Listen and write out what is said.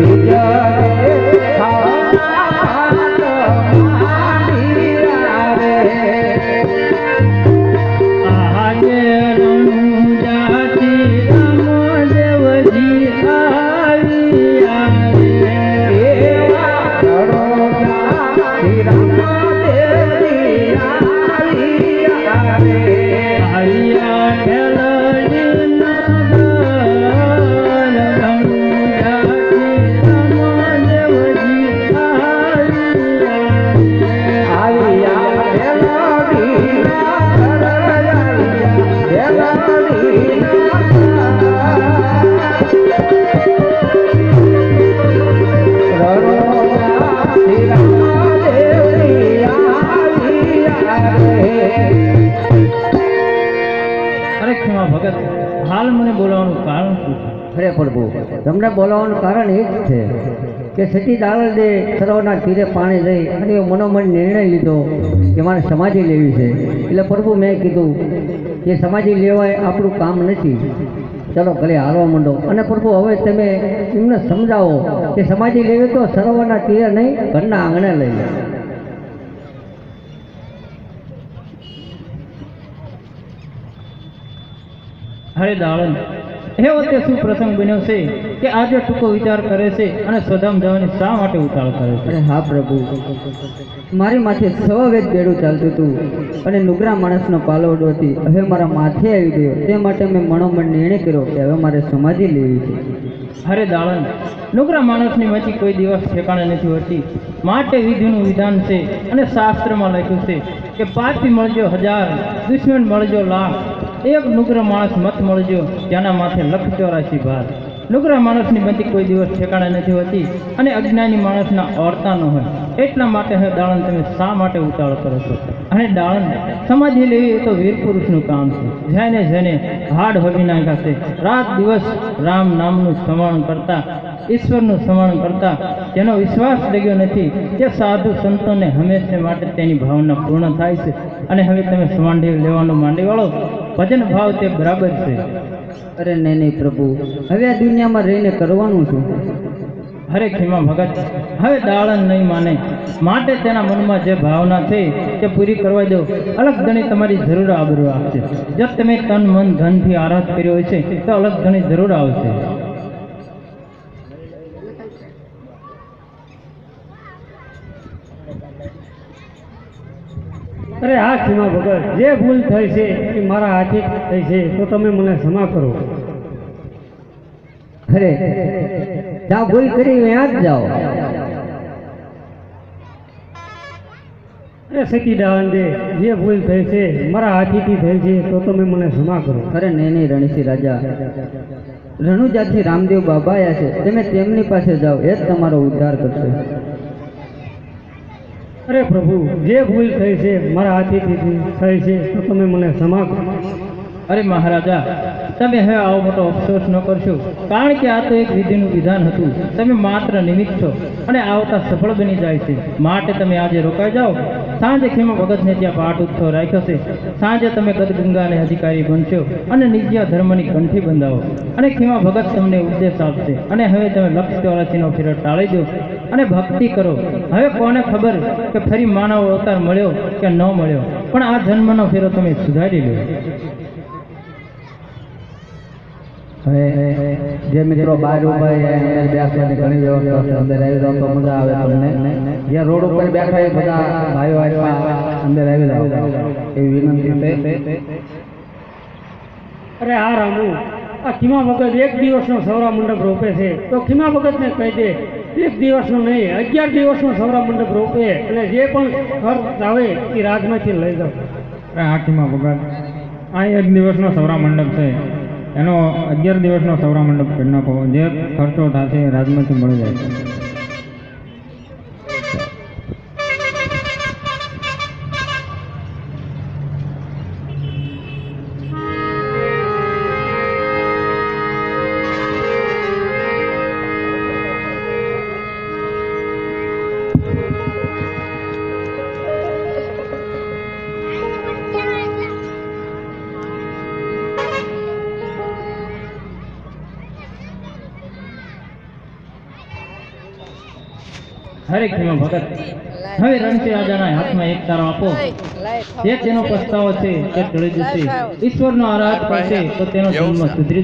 આજે હાલ મને બોલાવવાનું કારણ શું અરે પ્રભુ તમને બોલાવવાનું કારણ એ જ છે કે સતી દાલદે સરોવરના તીરે પાણી લઈ અને એવો મનોમન નિર્ણય લીધો કે મારે સમાધિ લેવી છે. એટલે પ્રભુ મેં કીધું કે સમાધિ લેવાય આપણું કામ નથી. ચલો ભલે હાલવા માંડો. અને પ્રભુ, હવે તમે એમને સમજાવો કે સમાધિ લેવી તો સરોવરના તીરે નહીં, ઘરના આંગણે લઈ લે. હરે દાળન. એવો તે શું પ્રસંગ બન્યો છે કે આજે ટૂંકો વિચાર કરે છે અને સ્વધામ જવાની શા માટે ઉતાળ કરે છે? અરે હા પ્રભુ. મારી માથે સવા વેદ બેડું ચાલતું હતું અને નુગરા માણસનો પાલવડો હતી. હવે મારા માથે આવી ગયો. તે માટે મેં મનોમન નિર્ણય કર્યો કે હવે મારે સમાધિ લેવી છે. હરે દાળન નુગરા માણસની મચી કોઈ દિવસ ઠેકાણે નથી હોતી. માટે વિધિનું વિધાન છે અને શાસ્ત્રમાં લખ્યું છે કે પાછી મળજો હજાર દુશ્મન મળજો લાખ. એક નુગ્ર માણસ મત મળજો જેના માથે લખ ચોરાશી ભાર. નુગ્ર માણસની બધી કોઈ દિવસ ઠેકાણે નથી હોતી અને અજ્ઞાની માણસના ઓરતા ન હોય. એટલા માટે હવે દાળન તમે શા માટે ઉતાવળ કરો છો? અને દાળન સમાધિ લેવી એ તો વીર પુરુષનું કામ છે. જેને જેને હાડ હોવી નાખાશે રાત દિવસ રામ નામનું સ્મરણ કરતા ઈશ્વરનું સ્મરણ કરતા જેનો વિશ્વાસ ડગ્યો નથી. તે સાધુ સંતોને હંમેશા માટે તેની ભાવના પૂર્ણ થાય છે અને હવે તમે સમાંડી લેવાનું માંડી વાળો ભજન ભાવ તે બરાબર છે. અરે નહીં નહીં પ્રભુ હવે આ દુનિયામાં રહીને કરવાનું છું. હરે ખીમા ભગત હવે દાળન નહીં માને. માટે તેના મનમાં જે ભાવના છે તે પૂરી કરવા દો. અલગ ધણી તમારી જરૂર આબરૂ આપશે. જો તમે તન મન ધનથી આરાધ કર્યો હોય છે તો અલગ ધણી જરૂર આવશે. અરે આ ક્ષમા વગર જે ભૂલ થઈ છે એ મારા હાથે થઈ છે તો તમે મને ક્ષમા કરો. અરે જ્યાં ભૂલ કરી ત્યાં જ જાઓ. અરે સતી દાંડે જે ભૂલ થઈ છે મારા હાથીથી થઈ છે તો તમે મને ક્ષમા કરો. અરે નહીં નહીં રણસિંહ રાજા. રણુજાથી રામદેવ બાબા આવ્યા છે તમે તેમની પાસે જાઓ એ જ તમારો ઉદ્ધાર કરશે. અરે પ્રભુ, જે ભૂલ થઈ છે, મારા હાથીથી થઈ છે, તો તમે મને ક્ષમા કરો. અરે મહારાજા, તમે હવે આવો મોટો અફસોસ ન કરશો. કારણ કે આ તો એક વિધિનું વિધાન હતું. તમે માત્ર નિમિત્ત છો અને આવતા સફળ બની જાય છે. માટે તમે આજે રોકાઈ જાઓ. સાંજે ખેમા ભગતને ત્યાં પાઠ ઉત્સવ રાખ્યો છે. સાંજે તમે ગદગંગાને અધિકારી બનશો અને નિત્ય ધર્મની કંઠી બંધાવો. અને ખેમા ભગત તમને ઉપદેશ આપશે. અને હવે તમે લક્ષ ચોરાસીનો ફેરો ટાળી દો. અને ભક્તિ કરો. હવે કોને ખબર કે ફરી માનવ અવતાર મળ્યો કે ન મળ્યો? પણ આ જન્મનો ફેરો તમે સુધારી લો. હવે જે મિત્રો બહાર ઊભા અંદર બેસવાની ઘણી વ્યવસ્થા અંદર આવી જાઓ તો મજા આવે તમને. જ્યાં રોડ ઉપર બેઠા એ બધા ભાઈઓ આવ્યા અંદર આવી જાઓ. એવી વિનંતી છે. અરે હા રામુ. આ ખીમા ભગત એક દિવસનો સૌરા મંડપ રોપે છે. તો ખીમા ભગતને કહી દે એક દિવસનો નહીં અગિયાર દિવસનો સૌરા મંડપ રોપે અને જે પણ ખર્ચ આવે એ રાજમાંથી લઈ જાવ અરે ખીમા ભગત. આ એક દિવસનો સૌરા મંડપ છે. એનો અગિયાર દિવસનો સૌરામંડપ કરી જે ખર્ચો થશે રાજમાંથી મળી જાય. હરે ખીમા ભગત. હવે રણજી રાજાના હાથમાં એક તારો આપો. જે તેનો પસ્તાવો છે તે ટળી જશે. ઈશ્વરનો આરાધ કરશે તો તેનો જન્મ સુધરી